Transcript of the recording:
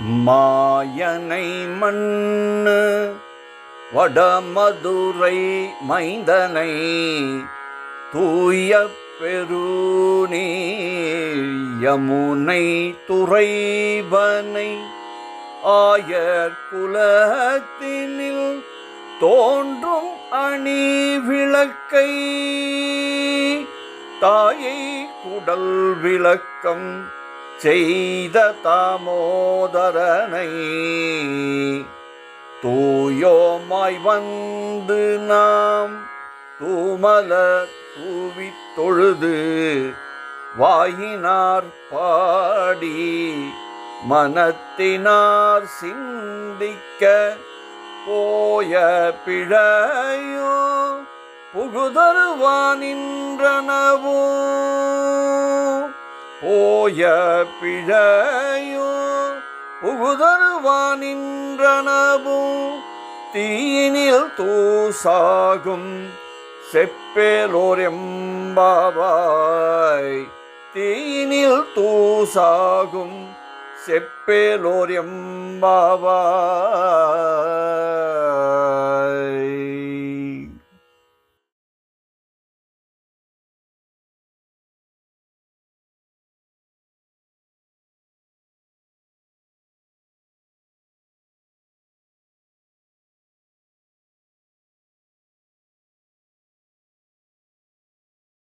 மாயனை மண்ணு வடமதுரை மைந்தனை தூய பெருநீர் யமுனை துறைவனை. ஆயர் குலத்தினில் தோன்றும் அணி விளக்கை தாயை குடல் விளக்கம் செய்த தாமோதரனை தூயோமாய் வந்து நாம் தூமல தூவித் தொழுது வாயினார் பாடி மனத்தினார் சிந்திக்க போய பிழையோ புகுதருவானின்றனவோ போய பிழையும் புகுதருவானின்றனவும் தீயினில் தூசாகும் செப்பேலோரெம்பாவாய். தீயினில் தூசாகும் செப்பேலோரெம்பாவாய்.